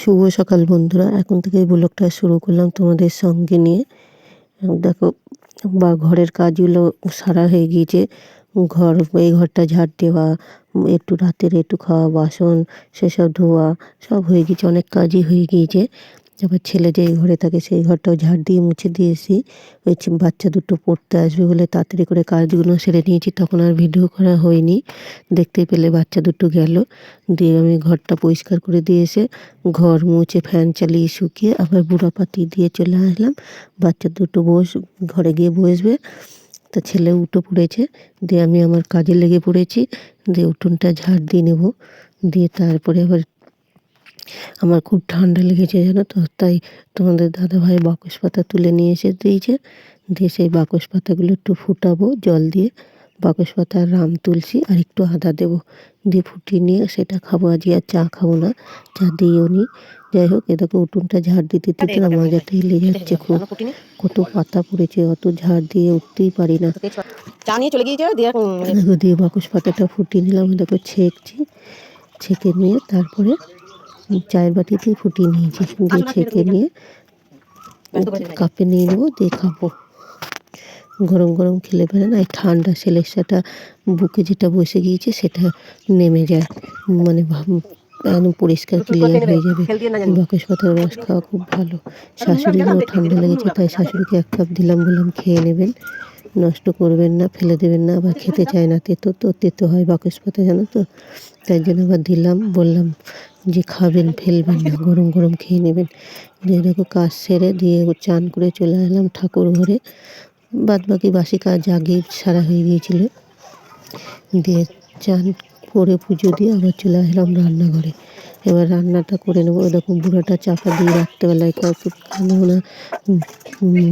শুভ সকাল বন্ধুরা। এখন থেকে এই ব্লগটা শুরু করলাম তোমাদের সঙ্গে নিয়ে। দেখো, বা ঘরের কাজগুলো সারা হয়ে গিয়েছে। ঘর, এই ঘরটা ঝাড় দেওয়া, একটু রাতের একটু খাওয়া, বাসন, সেসব ধোয়া, সব হয়ে গিয়েছে, অনেক কাজই হয়ে গিয়েছে। এবার ছেলে যেই ঘরে থাকে সেই ঘরটাও ঝাড় দিয়ে মুছে দিয়েছি। ওই বাচ্চা দুটো পড়তে আসবে বলে তাড়াতাড়ি করে কাজগুলো সেরে নিয়েছি, তখন আর ভিডিও করা হয়নি। দেখতে পেলে বাচ্চা দুটো গেল, দিয়ে আমি ঘরটা পরিষ্কার করে দিয়ে এসে ঘর মুছে ফ্যান চালিয়ে শুকিয়ে আবার বুড়া পাতি দিয়ে চলে আসলাম। বাচ্চা দুটো বস, ঘরে গিয়ে বসবে। তা ছেলে উঠো পড়েছে, দিয়ে আমি আমার কাজে লেগে পড়েছি, দিয়ে উঠোনটা ঝাড় দিয়ে নেব। দিয়ে তারপরে আবার আমার খুব ঠান্ডা লেগেছে জানো তো তাই তোমাদের দাদা দাদাভাই বাকস পাতা তুলে নিয়ে এসে দিয়েছে। দিয়ে সেই বাকস পাতাগুলো একটু ফুটাবো জল দিয়ে। বাকস পাতা রাম তুলসী আর একটু আদা দেবো। দিয়ে ফুটিয়ে নিয়ে সেটা খাব আজকে আর চা খাব না চা দিয়েও নি। যাই হোক এটাকে উঠোনটা ঝাড় দিতে দিতে না মাজাটা হিলে যাচ্ছে খুব। কত পাতা পড়েছে অত ঝাড় দিয়ে উঠতেই পারি না। চা নিয়ে চলে গিয়েছে দিয়ে দেখো দিয়ে বাকস পাতাটা ফুটিয়ে নিলাম দেখো ছেঁকছি। ছেঁকে নিয়ে তারপরে চায়ের বাটিতে ফুটিয়ে নিয়েছি। দিয়ে ছেঁকে নিয়ে কাপে নিয়ে নেব দিয়ে খাব। গরম গরম খেলে পারে না এই ঠান্ডা সেলেসাটা বুকে যেটা বসে গিয়েছে সেটা নেমে যায়। মানে একদম পরিষ্কার ক্লিয়ার হয়ে যাবে। বাকস পাতার রস খাওয়া খুব ভালো। শাশুড়িরও ঠান্ডা লেগেছে তাই শাশুড়িকে এক কাপ দিলাম বললাম খেয়ে নেবেন। নষ্ট করবেন না ফেলে দেবেন না আবার খেতে চায় না তেতো তো তেতো হয় বাকস পাতা জানো তো? তাই জন্য আবার দিলাম বললাম যে খাবেন, ফেলবেন না, গরম গরম খেয়ে নেবেন। দিয়ে দেখো কাজ সেরে দিয়ে চান করে চলে এলাম ঠাকুর ঘরে। বাদ বাকি বাসি কাজ আগেই সারা হয়ে গিয়েছিল। দিয়ে চান করে পুজো দিয়ে আবার চলে আসলাম রান্নাঘরে। এবার রান্নাটা করে নেব। এরকম বুড়োটা চাপা দিয়ে রাত্রেবেলায় কেন না?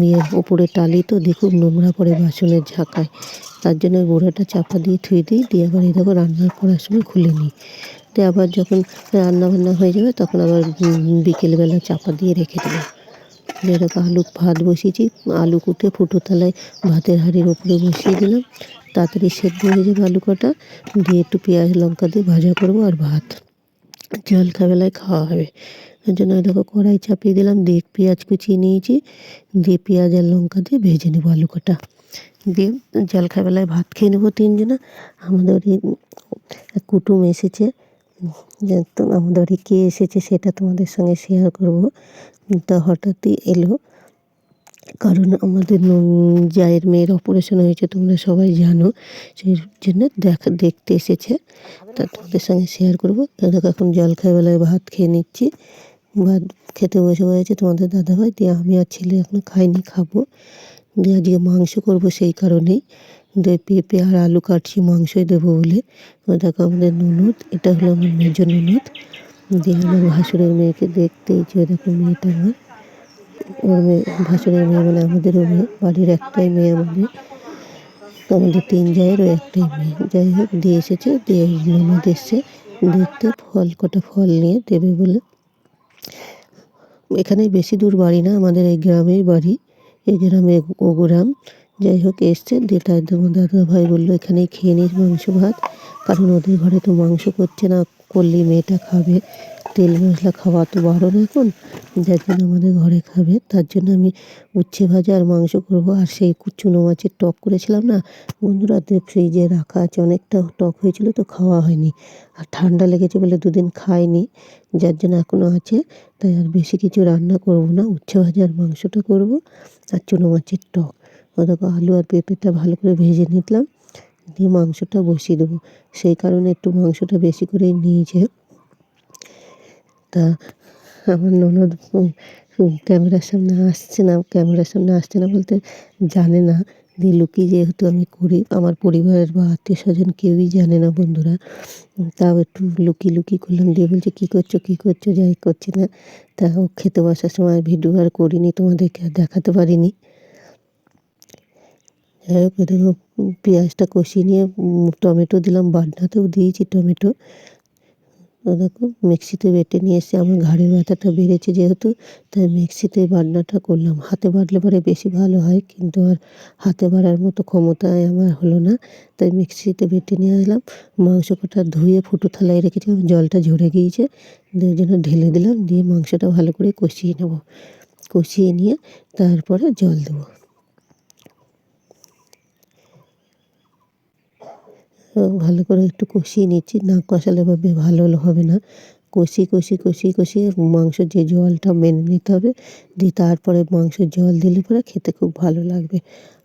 ইয়ে ওপরে টালি তো দেখুন নোংরা পড়ে বাসনের ঝাঁকায়। তার জন্য বুড়োটা চাপা দিয়ে থুয়ে দিই, দিয়ে আবার এই দেখো রান্নার করার সময় খুলে নিই। দিয়ে আবার যখন রান্না বান্না হয়ে যাবে তখন আবার বিকেলবেলা চাপা দিয়ে রেখে দেবো। যেরকম আলু ভাত বসিয়েছি, আলু কুটে ফুটো তলায় ভাতের হাঁড়ির ওপরে বসিয়ে দিলাম। তাড়াতাড়ি সেদ্ধ হয়ে যাবে আলু কটা, দিয়ে একটু পেঁয়াজ লঙ্কা দিয়ে ভাজা করব আর ভাত। জলখাবেলায় খাওয়া হবে। ওই জন্য দেখো কড়াই চাপিয়ে দিলাম, দিয়ে পেঁয়াজ কুচিয়ে নিয়েছি, দিয়ে পেঁয়াজ আর লঙ্কা দিয়ে ভেজে নেব আলু কটা। দিয়ে জলখাবেলায় ভাত খেয়ে নেব তিনজনে। আমাদের কুটুম এসেছে। আমাদের কে এসেছে সেটা তোমাদের সঙ্গে শেয়ার করব। তা হঠাৎই এলো। কারণ আমাদের জায়ের মেয়ের অপারেশন হয়েছে, তোমরা সবাই জানো। সেই জন্য দেখা, দেখতে এসেছে। তা তোমাদের সঙ্গে শেয়ার করব। দেখো এখন জল খাই বেলায় ভাত খেয়ে নিচ্ছি। ভাত খেতে বসে পড়েছে তোমাদের দাদাভাই দিয়ে আমি আর ছেলে এখনও খাইনি, খাব। দিয়ে আজকে মাংস করব সেই কারণেই। দিয়ে পেঁপে আর আলু কাটছি, মাংসই দেবো বলে। ও দেখো আমাদের ননদ এটা হলো আমার মেজ ননদ দিয়ে আমার ভাসুরের মেয়েকে দেখতে এই যে দেখো মেয়েটা আমার। ওর মেয়ে, ভাসুরের মেয়ে মানে আমাদেরও মেয়ে, বাড়ির একটাই মেয়ে আমাদের। আমাদের তিন জায়েরও একটাই মেয়ে। যাই হোক, দিয়ে এসেছে, দিয়ে ওই ননদ এসছে। দেখতে ফল, কটা ফল নিয়ে দেবে বলে। এখানে বেশি দূর বাড়ি না, আমাদের এই গ্রামেই বাড়ি। এই গ্রামে ও গ্রাম যাই হোক এসছে দিয়ে তোমার দাদা ভাই বলল এখানে খেয়ে নিস মাংস ভাত। কারণ ওদের ঘরে তো মাংস করছে না, করলেই মেয়েটা খাবে। তেল মশলা খাওয়া তো বারণ এখন। যার জন্য আমাদের ঘরে খাবে। তার জন্য আমি উচ্ছে ভাজা আর মাংস করব। আর সেই চুনো মাছের টক করেছিলাম না, বন্ধুরা ফ্রিজে রাখা আছে। অনেকটা টক হয়েছিল তো খাওয়া হয়নি। আর ঠান্ডা লেগেছে বলে দুদিন খাইনি, যার জন্য এখনও আছে। তাই আর বেশি কিছু রান্না করব না। উচ্ছে ভাজা আর মাংসটা করব আর চুনো মাছের টক। দেখো আলু আর পেঁপেটা ভালো করে ভেজে নিলাম দিয়ে মাংসটা বসিয়ে দেবো। সেই কারণে একটু মাংসটা বেশি করেই নিয়েছে। তা আমার ননদ ক্যামেরার সামনে আসছে না, ক্যামেরার সামনে আসছে না বলতে জানে না। দিয়ে লুকিয়ে যেহেতু আমি করি, আমার পরিবারের বা আত্মীয় স্বজন কেউই জানে না বন্ধুরা। তাও একটু লুকিয়ে লুকিয়ে করলাম, দিয়ে বলছে, কী করছ কী করছ? যাই করছি না। তা ও খেতে বসার সময় ভিডিও আর করিনি, তোমাদেরকে আর দেখাতে পারিনি। যাই হোক পেঁয়াজটা কষিয়ে নিয়ে টমেটো দিলাম, বাটনাতেও দিয়েছি টমেটো। দেখো, মিক্সিতে বেটে নিয়ে এসে আমার ঘাড়ের ব্যথাটা বেড়েছে যেহেতু, তাই মিক্সিতে বাটনাটা করলাম। হাতে বাটলে পরে বেশি ভালো হয়, কিন্তু আর হাতে বাড়ার মতো ক্ষমতায় আমার হলো না, তাই মিক্সিতে বেটে নিয়ে এলাম। মাংস কটা ধুয়ে ফুটো থালায় রেখেছিলাম জলটা ঝরে গিয়েছে। জন্য ঢেলে দিলাম, দিয়ে মাংসটা ভালো করে কষিয়ে নেব। কষিয়ে নিয়ে তারপরে জল দেবো। ভালো করে একটু কষিয়ে নিচ্ছি। না কষালে ভাবে ভালো হবে না। কষি কষি কষি কষিয়ে মাংসের যে জলটা মেনে নিতে হবে, দিয়ে তারপরে মাংসের জল দিলে পরে খেতে খুব ভালো লাগবে।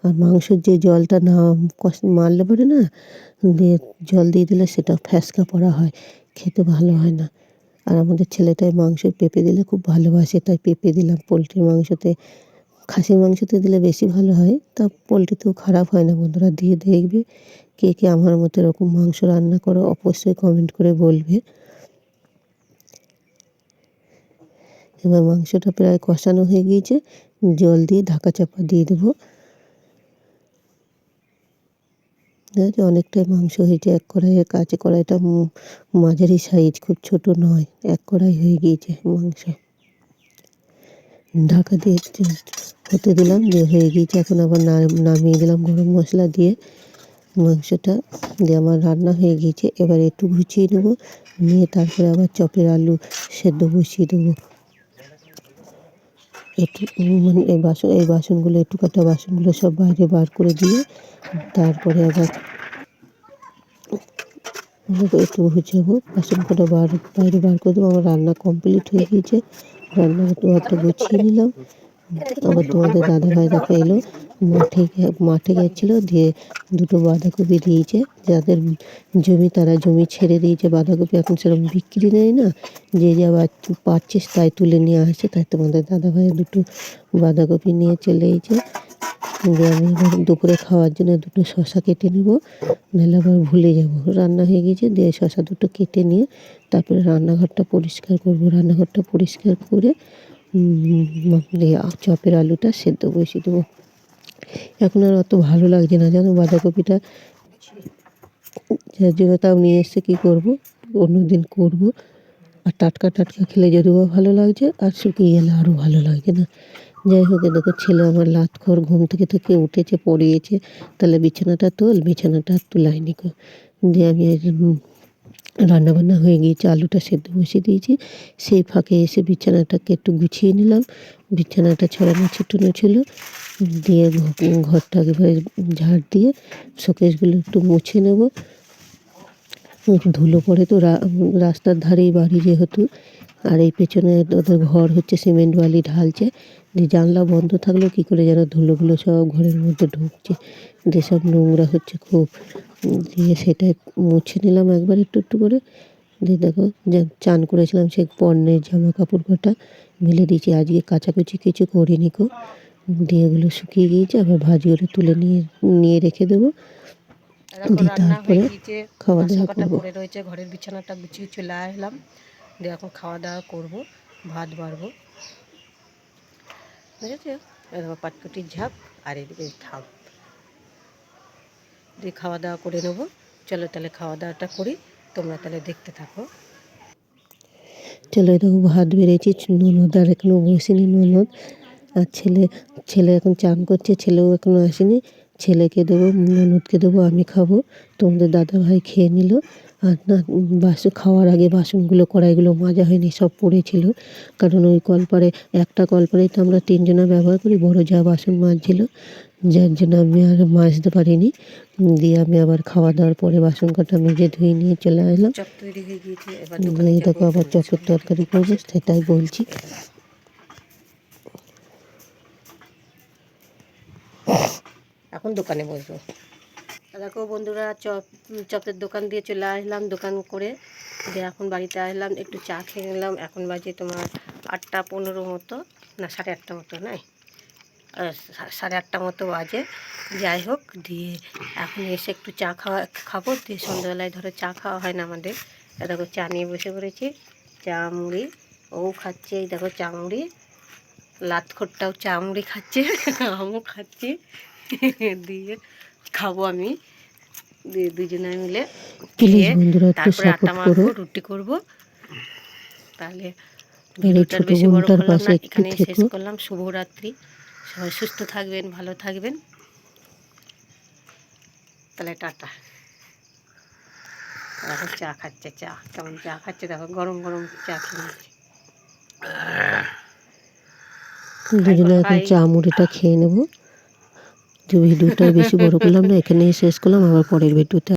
আর মাংসের যে জলটা না কষ, মারলে পরে না দিয়ে জল দিয়ে দিলে সেটা ফ্যাসকা পড়া হয়, খেতে ভালো হয় না। আর আমাদের ছেলেটাই মাংস পেঁপে দিলে খুব ভালোবাসে, তাই পেঁপে দিলাম পোলট্রির মাংসতে। খাসির মাংসতে দিলে বেশি ভালো হয়, তা পোলট্রিতেও খারাপ হয় না বন্ধুরা, দিয়ে দেখবে। কে কে আমার মতো এরকম মাংস রান্না করো, অবশ্যই কমেন্ট করে বলবে। এবার মাংসটা প্রায় কষানো হয়ে গিয়েছে, জল দিয়ে ঢাকা চাপা দিয়ে দেবো। অনেকটাই মাংস হয়েছে, এক কড়াইয়ের কাছে কড়াইটা মাঝারি সাইজ খুব ছোট নয়, এক কড়াই হয়ে গিয়েছে মাংস। ঢাকা দিয়ে হতে দিলাম, দিয়ে হয়ে গিয়েছে, এখন আবার নামিয়ে দিলাম গরম মশলা দিয়ে। মাংসটা দিয়ে আমার রান্না হয়ে গিয়েছে। এবার একটু গুছিয়ে নেব, নিয়ে তারপরে আবার চপের আলু সেদ্ধ বসিয়ে দেবো। একটু মানে এই বাসন এই বাসনগুলো একটু কাটা বাসনগুলো সব বাইরে বার করে দিয়ে তারপরে আবার একটু গুছাবো বাসন কটা বার বাইরে বার করে দেবো। আমার রান্না কমপ্লিট হয়ে গিয়েছে। রান্না একটু একটা গুছিয়ে নিলাম। আবার তোমাদের দাদা ভাই দেখো এলো মাঠে মাঠে গেছিল দিয়ে দুটো বাঁধাকপি দিয়েছে, যাদের জমি তারা জমি ছেড়ে দিয়েছে, বাঁধাকপি এখন সেরকম বিক্রি নেই না, যে যা পাচ্ছিস তাই তুলে নিয়ে আসছে তাই তোমাদের দাদা ভাই দুটো বাঁধাকপি নিয়ে চলে এসেছে। আমি এবার দুপুরে খাওয়ার জন্য দুটো শশা কেটে নেব, নাহলে আবার ভুলে যাব। রান্না হয়ে গেছে, দিয়ে শশা দুটো কেটে নিয়ে তারপরে রান্নাঘরটা পরিষ্কার করব। রান্নাঘরটা পরিষ্কার করে চপের আলুটা সেদ্ধ বসিয়ে দেবো। এখন আর অত ভালো লাগছে না জানো? বাঁধাকপিটা যার জন্য তাও নিয়ে এসে কী করব? অন্য দিন করব। আর টাটকা টাটকা খেলে যদিও ভালো লাগছে আর শুকিয়ে গেলে আরও ভালো লাগছে না। যাই হোক দেখো ছেলে আমার লাত খর ঘুম থেকে থেকে উঠেছে পড়িয়েছে। তাহলে বিছানাটা তোল বিছানাটা আর তুলাইনি কো দিয়ে আমি যে, রান্নাবান্না হয়ে গিয়েছে আলুটা সেদ্ধ বসিয়ে দিয়েছি। সেই ফাঁকে এসে বিছানাটাকে একটু গুছিয়ে নিলাম। বিছানাটা ছড়ানো ছিটানো ছিল। দিয়ে ঘ- ঘরটা একেবারে ঝাড় দিয়ে শোকেসগুলো একটু মুছে নেব। ধুলো পড়ে তো রাস্তার ধারেই বাড়ি যেহেতু, আর এই পেছনে ওদের ঘর হচ্ছে সিমেন্ট বালি ঢালছে। দিয়ে জানলা বন্ধ থাকলেও কী করে যেন ধুলোগুলো সব ঘরের মধ্যে ঢুকছে। দিয়ে সব নোংরা হচ্ছে খুব। দিয়ে সেটাই মুছে নিলাম একবার একটু একটু করে। দিয়ে দেখো, যে চান করেছিলাম সেই পণ্যের জামা কাপড় কটা। মেলে দিয়েছি, আজকে কাচাকুচি কিছু করিনি কো দিয়ে এগুলো শুকিয়ে গিয়েছে আবার ভাজি করে তুলে নিয়ে নিয়ে রেখে দেবো। দেখো দিয়ে রান্না হয়ে তারপরে গিয়েছে খাওয়া দাওয়া করব। রয়েছে ঘরের বিছানাটা গুছিয়ে চলে আসলাম। দিয়ে এখন খাওয়া দাওয়া করব ভাত বাড়বো। বুঝেছ এই দেখো পাটকুটির ঝাঁপ আর এদিকে থাম। দিয়ে খাওয়া দাওয়া করে নেব। চলো তাহলে খাওয়া দাওয়াটা করি তোমরা তাহলে দেখতে থাকো। চলো এরকম ভাত বেড়েছি ননদ আর এখনও বসেনি ননদ আর ছেলে ছেলে এখন চান করছে ছেলেও এখনও আসেনি। ছেলেকে দেবো ননদকে দেবো আমি খাব। তোমাদের দাদা ভাই খেয়ে নিল। আর না বাসন খাওয়ার আগে বাসনগুলো কড়াইগুলো মাজা হয়নি সব পড়েছিল। কারণ ওই কলপারে একটা কলপারেই তো আমরা তিনজনা ব্যবহার করি বড় যা বাসন মাজছিল যার জন্য আমি আর মাজতে পারিনি। দিয়ে আমি আবার খাওয়া দাওয়ার পরে বাসন কটা মেজে ধুয়ে নিয়ে চলে আসলাম। দেখো আবার চপের তরকারি করব সেটাই বলছি। এখন দোকানে বসবো। দেখো বন্ধুরা চপ চপের দোকান দিয়ে চলে আসলাম দোকান করে। যে এখন বাড়িতে আসলাম একটু চা খেয়ে নিলাম। এখন বাজে তোমার আটটা পনেরো মতো না সাড়ে আটটা মতো আহ, সাড়ে আটটা মতো বাজে। যাই হোক দিয়ে এখন এসে একটু চা খাওয়া খাব। দিয়ে সন্ধ্যাবেলায় ধরো চা খাওয়া হয় না আমাদের। দেখো চা নিয়ে বসে পড়েছি। চা মুড়ি ও খাচ্ছে। এই দেখো চা মুড়ি। লাতখোরটাও চা মুড়ি খাচ্ছে আমিও খাচ্ছি। দিয়ে খাব আমি। দিয়ে দুজনে মিলে একটু তারপরে আটা মাখবো রুটি করব। তাহলে ভিডিওটার বেশি বড় করলাম না এখানেই শেষ। করলাম। শুভরাত্রি। সবাই সুস্থ থাকবেন ভালো থাকবেন। তাহলে টাটা। এখন চা খাচ্ছে চা। কেমন চা খাচ্ছে? দেখো গরম গরম চা খেয়ে। দুজনে এখন। চা মুড়িটা খেয়ে নেব যে ভিডিওটা বেশি বড় করলাম না এখানেই শেষ করলাম আবার পরের ভিডিওতে